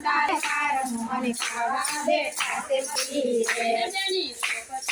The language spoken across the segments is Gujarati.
તાર મોહન ખાવા બેઠા તે મળી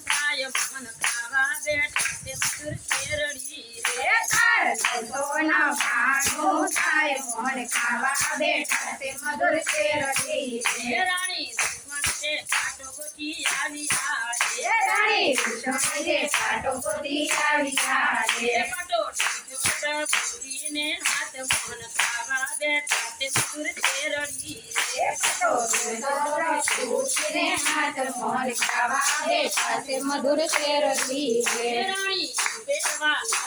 થાય મોહન ખાવા બેઠા તે મધુર શેરડી રે તાર સોના ભાણું થાય મોહન ખાવા બેઠા તે મધુર શેરડી રે રાણી લક્ષ્મણ તે પાટો ગોતી રે. એ રાણી કૃષ્ણને પાટો ગોતી આવ્યા એ પાટો ઢીંચો હાથ મોહન ખાવા બેઠા તે મધુર શેરડી રે. પટો હાથ મોહન ખાવા મધુર શેર રાણી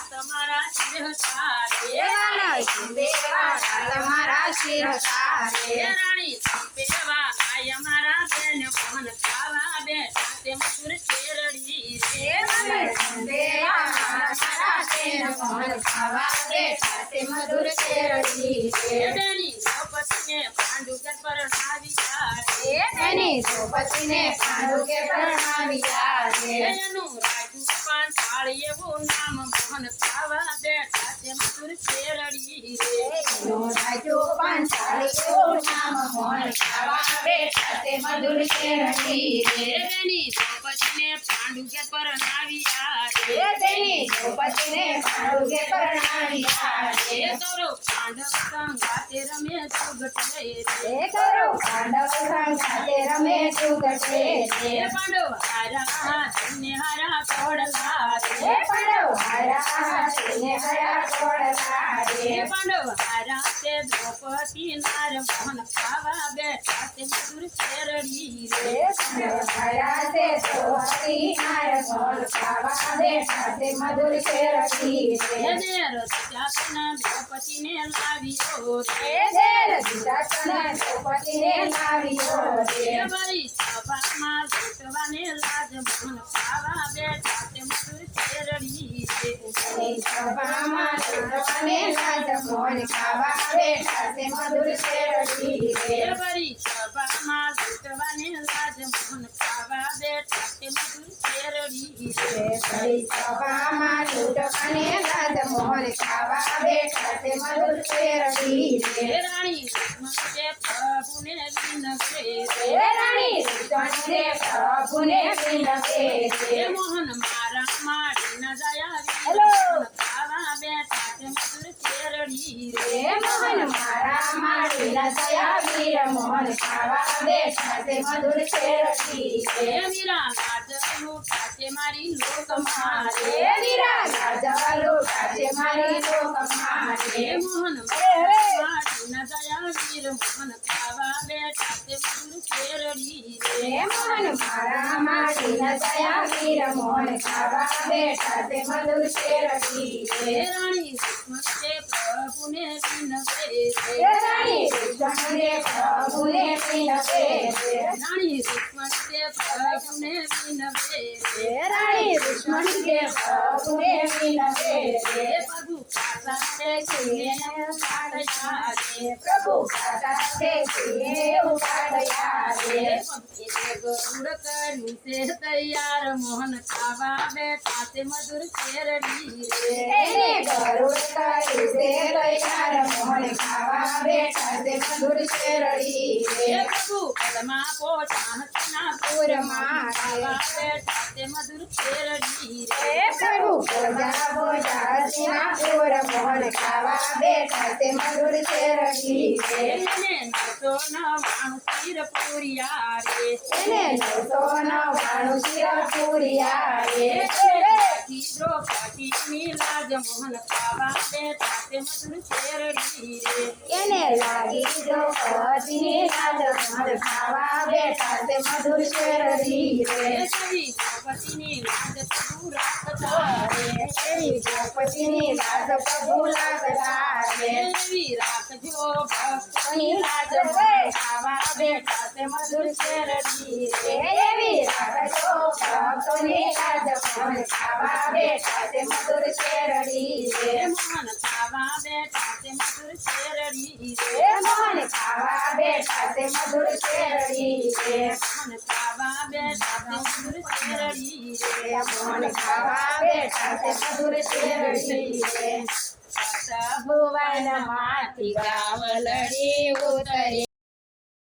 તમારા શિર દેવા તમારા શિર એ રાણી બેવા આય મારા બેન ખાવા બે મધુર શેરડી રે. મારા ખાવા દે મધુર શેરડી રે બેની પાંડુ કે પરણાવી આવ્યા રે. તો તેની પાંડુ કે પરણાવી રે એનું રાજુપાન થાળી એવું નામ મોહન ખાવા દે તે મધુર શેરડી. એનો રાજો પાંચાળી એવું નામ મોહન ખાવા બેઠા તે મધુર શેરડી રે એ બેની દ્રૌપદીને પાંડુગર રે. તેની દ્રૌપદીને પાંડુકે પ્રણાવ્યા રે કરો પાંડવ સંગાતે રમે સુગટે રે. કરો પાંડવ સંગાતે રમે ચુગટે રે પાંડવ હારા હાથને હારા તોડલા રે. પાંડવ હારા હાથીને હરા તોડલા રે પાંડવ હારા તે દ્રૌપદી નાર મોહન ખાવા બેઠા તે મધુર શેરડી રે. એ તે દ્રૌપદી નાર મોહન ખાવા બેઠા તે મધુર શેરડી રે દેર જાતના દ્રૌપદીને લાવ્યો રે. એ દેર દ્રૌપદીને લાવ્યો રે મારી સભામાં લૂંટવાને લાજ મોહન ખાવા બેઠા તે મધુર શેરડી રે. સભામાં લૂંટવાને લાજ મોહન ખાવા બેઠા તે મધુર શેરડી એ રે મારી સભામાં લૂંટવાને લાજ મોહન ખાવા બેઠા તે મધુર શેરડી રે. એ ફરી સભામાં લૂંટવાને લાજ મોહન ખાવા બેઠા તે મધુર શેરડી એ રે રાણી મને પ્રભુને વિનવે રે. એ રાણી રીતણને પ્રભુને વિનવે એ રે મોહન મારા માડી ન દયા હેલો. મોહન મારા ખાવા બેઠા તે મધુર શેરડી રે મીરા કાચે મારી લોક મારે વીરા ગાજવાલો કાચે મારી લોક મારે મોહન મોહન પ્રભુ પાસાને કીને પાડ્યા રે. પ્રભુ છે છે તૈયાર મોહન ખાવા બેઠા મધુર છે તૈયાર મોહન ખાવા બેઠા મધુર શેરડી રે પ્રભુ પદમાં પોતા હસના પૂરમાં ખાવા મધુર શેરડી મોહન ખાવા બેઠા તે મધુર શેરડી નવાણું શિર પૂરિયા રે. નવસો નવ્વાણું શિર પૂરિયા રે. લાજ મોહન ખાવા બેઠા તે મધુર શેરડી રે એને લાગી જો લાજ મોહન ખાવા બેઠા તે મધુર શેરડી રે એવી દ્રૌપદીની લાજ પ્રભુ રાખતા રે. એવી ગોપતિની લાજ પ્રભુ ખાવા બેઠા તે મધુર શેરડી રે. એવી રાખજો ભક્તોની લાજ મોહન ખાવા બેઠા તે મધુર શેરડી રે. મોહન ખાવા બેઠા તે મધુર શેરડી રે. એ મોહન ખાવા બેઠા તે મધુર શેરડી રે. મોહન ખાવા બેઠા તે મધુર શેરડી રે. એ મોહન બેઠા તે મધુર શેરડી રે. ભુવનમાંથી ગાવલડી ઉતરે.